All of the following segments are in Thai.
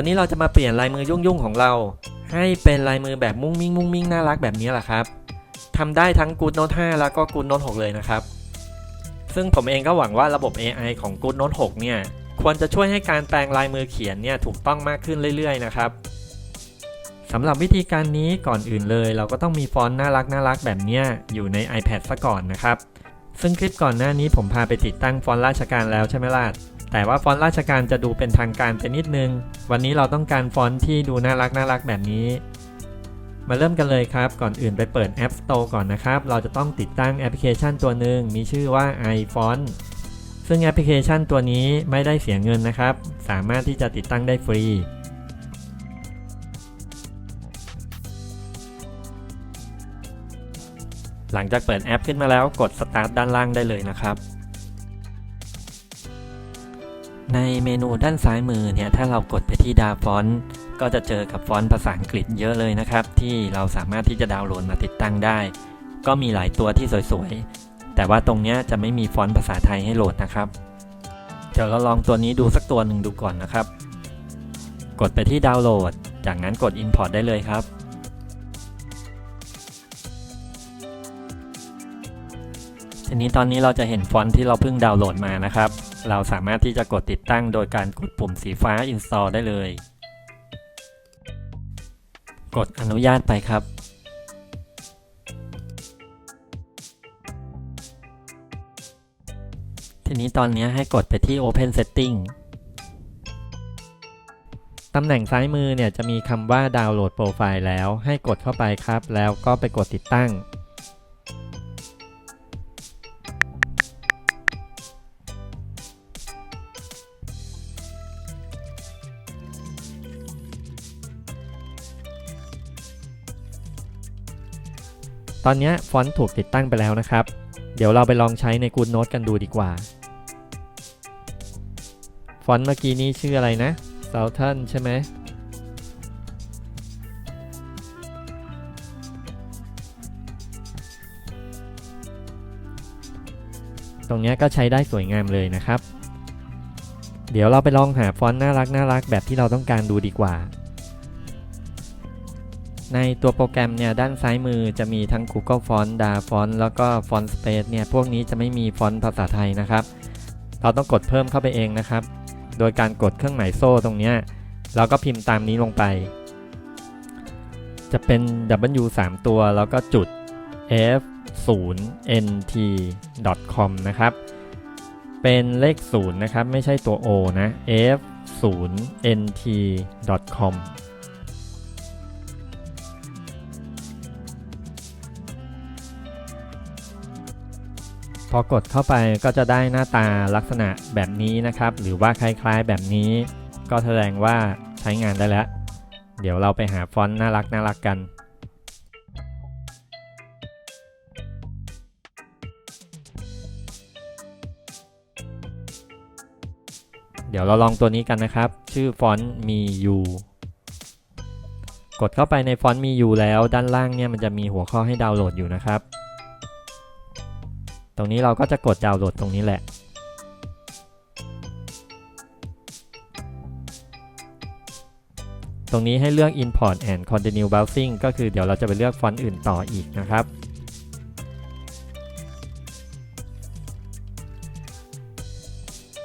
วันนี้เราจะมาเปลี่ยนลายมือยุ่งๆของเรา ให้เป็นลายมือแบบมุ้งมิ้งมุ้งมิ้งน่ารักแบบนี้แหละครับทำได้ทั้ง Good Note 5 แล้วก็ Good Note 6 เลยนะครับ ซึ่งผมเองก็หวังว่าระบบ AI ของ Good Note 6 เนี่ย ควรจะช่วยให้การแปลงลายมือเขียนเนี่ยถูกต้องมากขึ้นเรื่อยๆนะครับสำหรับวิธีการนี้ก่อนอื่นเลย เราก็ต้องมีฟอนต์น่ารักน่ารักแบบนี้อยู่ใน iPad ซะก่อนนะครับ ซึ่งคลิปก่อนหน้านี้ผมพาไปติดตั้งฟอนต์ราชการแล้วใช่ไหมล่ะ แต่ว่าฟอนต์ราชการจะดูเป็นทางการไปนิดนึง วันนี้เราต้องการฟอนต์ที่ดูน่ารักน่ารักแบบนี้ มาเริ่มกันเลยครับ ก่อนอื่นไปเปิด App Store ก่อนนะครับ เราจะต้องติดตั้งแอปพลิเคชันตัวหนึ่งมีชื่อว่า iFont ซึ่งแอปพลิเคชันตัวนี้ไม่ได้เสียเงินนะครับ สามารถที่จะติดตั้งได้ฟรีหลังจากเปิดแอปขึ้นมาแล้วกด Start ด้านล่างได้เลยนะครับ ในเมนูด้านซ้ายมือเนี่ยถ้าเรากดไปที่ดาวฟอนต์ก็จะเจอกับฟอนต์ภาษาอังกฤษเยอะเลยนะครับ ที่เราสามารถที่จะดาวน์โหลดมาติดตั้งได้ ก็มีหลายตัวที่สวยๆ แต่ว่าตรงนี้จะไม่มีฟอนต์ภาษาไทยให้โหลดนะครับ เดี๋ยวเราลองตัวนี้ดูสักตัวหนึ่งดูก่อนนะครับ กดไปที่ดาวน์โหลด จากนั้นกด Import ได้เลยครับทีนี้ตอนนี้เราจะเห็นฟอนต์ที่เราเพิ่งดาวน์โหลดมานะครับ เราสามารถที่จะกดติดตั้งโดยการกดปุ่มสีฟ้า Install ได้เลย กดอนุญาตไปครับ ทีนี้ตอนนี้ให้กดไปที่ Open Setting ตำแหน่งซ้ายมือเนี่ยจะมีคำว่าดาวน์โหลดโปรไฟล์แล้วให้กดเข้าไปครับ แล้วก็ไปกดติดตั้ง อนนี้ฟอนต์ถูกติดตั้งไปแล้วนะครับ เดี๋ยวเราไปลองใช้ใน Good Note กันดูดีกว่า ฟอนต์เมื่อกี้นี้ชื่ออะไรนะ Southern ใช่ไหมตรงนี้ก็ใช้ได้สวยงามเลยนะครับ เดี๋ยวเราไปลองหาฟอนต์น่ารักน่ารักแบบที่เราต้องการดูดีกว่า ในตัวโปรแกรมเนี่ยด้านซ้ายมือจะมีทั้ง Google Font, d a Font แล้วก็ Font Space เนี่ยพวกนี้จะไม่มีฟอนต์ภาษาไทยนะครับ เราต้องกดเพิ่มเข้าไปเองนะครับ โดยการกดเครื่องหมายโซ่ตรงนี้ยแล้วก็พิมพ์ตามนี้ลงไป จะเป็น W 3ตัวแล้วก็จุด F 0 nt com นะครับ เป็นเลข 0 นะครับ ไม่ใช่ตัว O นะ F 0 nt com พอกดเข้าไปก็จะได้หน้าตาลักษณะแบบนี้นะครับ หรือว่าคล้ายๆแบบนี้ ก็แสดงว่าใช้งานได้แล้ว เดี๋ยวเราไปหาฟอนต์น่ารักน่ารักกัน เดี๋ยวเราลองตัวนี้กันนะครับ ชื่อฟอนต์มี U กดเข้าไปในฟอนต์มี U แล้วด้านล่างเนี่ยมันจะมีหัวข้อให้ดาวน์โหลดอยู่นะครับ ตรงนี้เราก็จะกดดาวน์โหลดตรงนี้แหละ ตรงนี้ให้เลือก import and continue browsing ก็คือเดี๋ยวเราจะไปเลือกฟอนต์อื่นต่ออีกนะครับ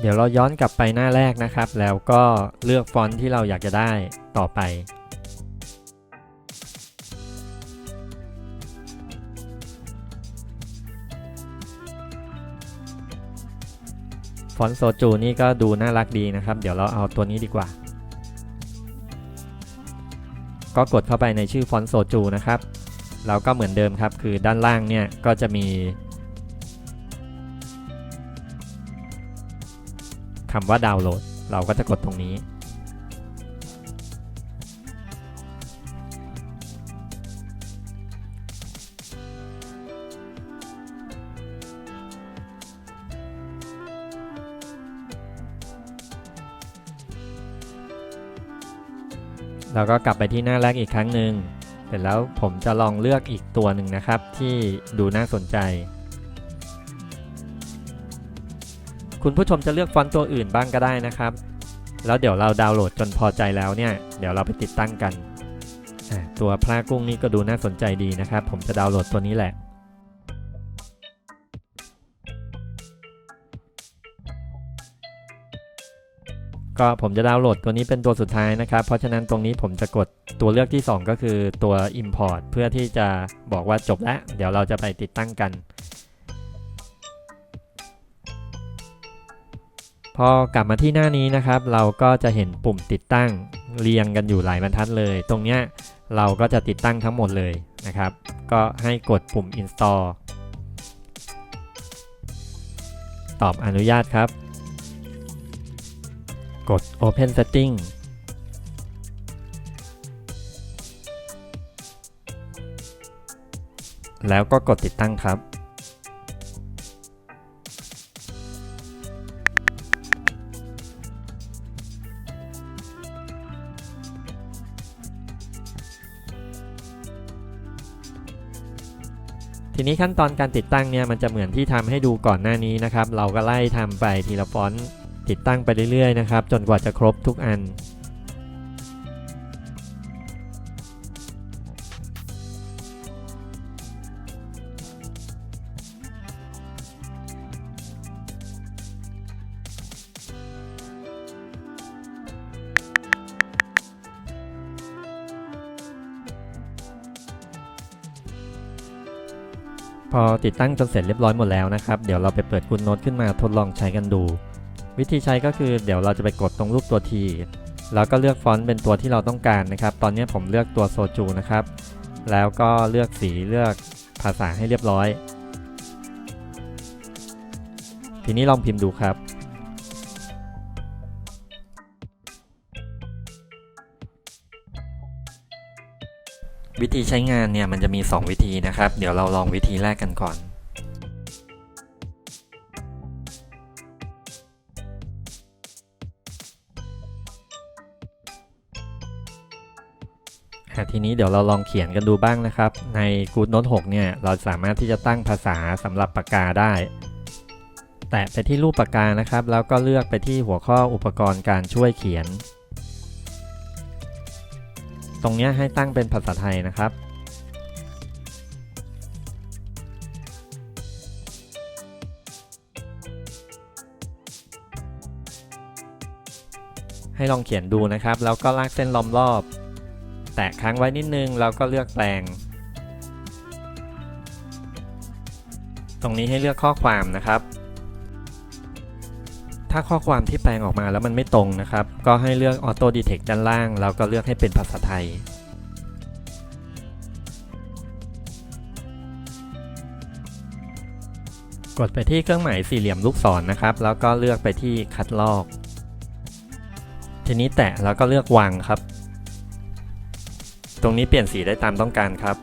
เดี๋ยวเราย้อนกลับไปหน้าแรกนะครับ แล้วก็เลือกฟอนต์ที่เราอยากจะได้ต่อไป อนต์โซจูนี่ก็ดูน่ารักดีนะครับ เดี๋ยวเราเอาตัวนี้ดีกว่า ก็กดเข้าไปในชื่อฟอนต์โซจูนะครับ เราก็เหมือนเดิมครับ คือด้านล่างเนี่ยก็จะมีคำว่าดาวน์โหลด เราก็จะกดตรงนี้ เราก็กลับไปที่หน้าแรกอีกครั้งหนึ่งเสร็จแล้วผมจะลองเลือกอีกตัวหนึ่งนะครับ ที่ดูน่าสนใจ คุณผู้ชมจะเลือกฟอนต์ตัวอื่นบ้างก็ได้นะครับ แล้วเดี๋ยวเราดาวน์โหลดจนพอใจแล้วเนี่ย เดี๋ยวเราไปติดตั้งกัน ตัวพระกุ้งนี่ก็ดูน่าสนใจดีนะครับ ผมจะดาวน์โหลดตัวนี้แหละ ก็ผมจะดาวน์โหลดตัวนี้เป็นตัวสุดท้ายนะครับ เพราะฉะนั้นตรงนี้ผมจะกดตัวเลือกที่ 2 ก็คือตัว Import เพื่อที่จะบอกว่าจบแล้ว เดี๋ยวเราจะไปติดตั้งกัน พอกลับมาที่หน้านี้นะครับ เราก็จะเห็นปุ่มติดตั้งเรียงกันอยู่หลายบรรทัดเลย ตรงเนี้ยเราก็จะติดตั้งทั้งหมดเลยนะครับ ก็ให้กดปุ่ม install ตอบอนุญาตครับ กด Open Setting แล้วก็กดติดตั้งครับ ทีนี้ขั้นตอนการติดตั้งเนี่ยมันจะเหมือนที่ทำให้ดูก่อนหน้านี้นะครับ เราก็ไล่ทำไปทีละฟอนต์ ติดตั้งไปเรื่อยๆนะครับ จนกว่าจะครบทุกอัน พอติดตั้งจนเสร็จเรียบร้อยหมดแล้วนะครับ เดี๋ยวเราไปเปิด Good Note ขึ้นมาทดลองใช้กันดู วิธีใช้ก็คือเดี๋ยวเราจะไปกดตรงรูปตัว T แล้วก็เลือกฟอนต์เป็นตัวที่เราต้องการนะครับ ตอนนี้ผมเลือกตัวโซจูนะครับ แล้วก็เลือกสีเลือกภาษาให้เรียบร้อย ทีนี้ลองพิมพ์ดูครับ วิธีใช้งานเนี่ยมันจะมี 2 วิธีนะครับ เดี๋ยวเราลองวิธีแรกกันก่อน ทีนี้เดี๋ยวเราลองเขียนกันดูบ้างนะครับ ใน Good Note 6 เนี่ย เราสามารถที่จะตั้งภาษาสำหรับปากกาได้ แตะไปที่รูปปากกานะครับ แล้วก็เลือกไปที่หัวข้ออุปกรณ์การช่วยเขียน ตรงนี้ให้ตั้งเป็นภาษาไทยนะครับให้ลองเขียนดูนะครับ แล้วก็ลากเส้นล้อมรอบ แตะค้างไว้นิดนึงแล้วก็เลือกแปลง ตรงนี้ให้เลือกข้อความนะครับ ถ้าข้อความที่แปลงออกมาแล้วมันไม่ตรงนะครับ ก็ให้เลือก Auto Detect ด้านล่าง แล้วก็เลือกให้เป็นภาษาไทยกดไปที่เครื่องหมายสี่เหลี่ยมลูกศรนนะครับ แล้วก็เลือกไปที่คัดลอก ทีนี้แตะแล้วก็เลือกวางครับ ตรงนี้เปลี่ยนสีได้ตามต้องการครับ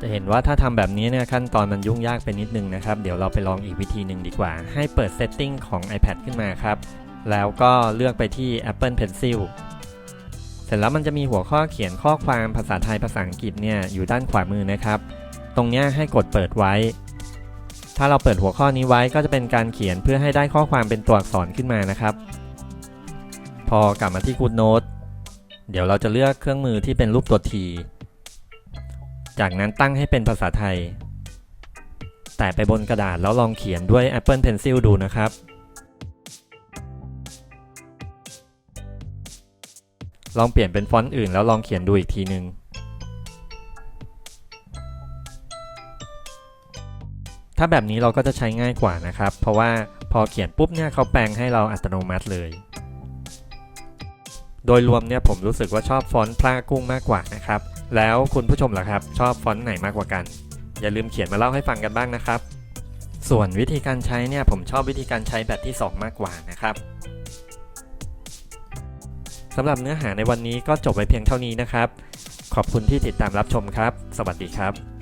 จะเห็นว่าถ้าทำแบบนี้เนี่ยขั้นตอนมันยุ่งยากไปนิดนึงนะครับ เดี๋ยวเราไปลองอีกวิธีหนึ่งดีกว่า ให้เปิด Setting ของ iPad ขึ้นมาครับ แล้วก็เลือกไปที่ Apple Pencil เสร็จแล้วมันจะมีหัวข้อเขียนข้อความภาษาไทยภาษาอังกฤษเนี่ยอยู่ด้านขวามือนะครับ ตรงนี้ให้กดเปิดไว้ ถ้าเราเปิดหัวข้อนี้ไว้ก็จะเป็นการเขียนเพื่อให้ได้ข้อความเป็นตัวอักษรขึ้นมานะครับ พอกลับมาที่ Good Note เดี๋ยวเราจะเลือกเครื่องมือที่เป็นรูปตัว T จากนั้นตั้งให้เป็นภาษาไทย แตะไปบนกระดาษแล้วลองเขียนด้วย Apple Pencil ดูนะครับ ลองเปลี่ยนเป็นฟอนต์อื่นแล้วลองเขียนดูอีกทีหนึ่งถ้าแบบนี้เราก็จะใช้ง่ายกว่านะครับ เพราะว่าพอเขียนปุ๊บเนี่ยเขาแปลงให้เราอัตโนมัติเลย โดยรวมเนี่ยผมรู้สึกว่าชอบฟอนต์พลากุ้งมากกว่านะครับ แล้วคุณผู้ชมล่ะครับ ชอบฟอนต์ไหนมากกว่ากัน อย่าลืมเขียนมาเล่าให้ฟังกันบ้างนะครับ ส่วนวิธีการใช้เนี่ยผมชอบวิธีการใช้แบบที่ 2 มากกว่านะครับสำหรับเนื้อหาในวันนี้ก็จบไปเพียงเท่านี้นะครับ ขอบคุณที่ติดตามรับชมครับ สวัสดีครับ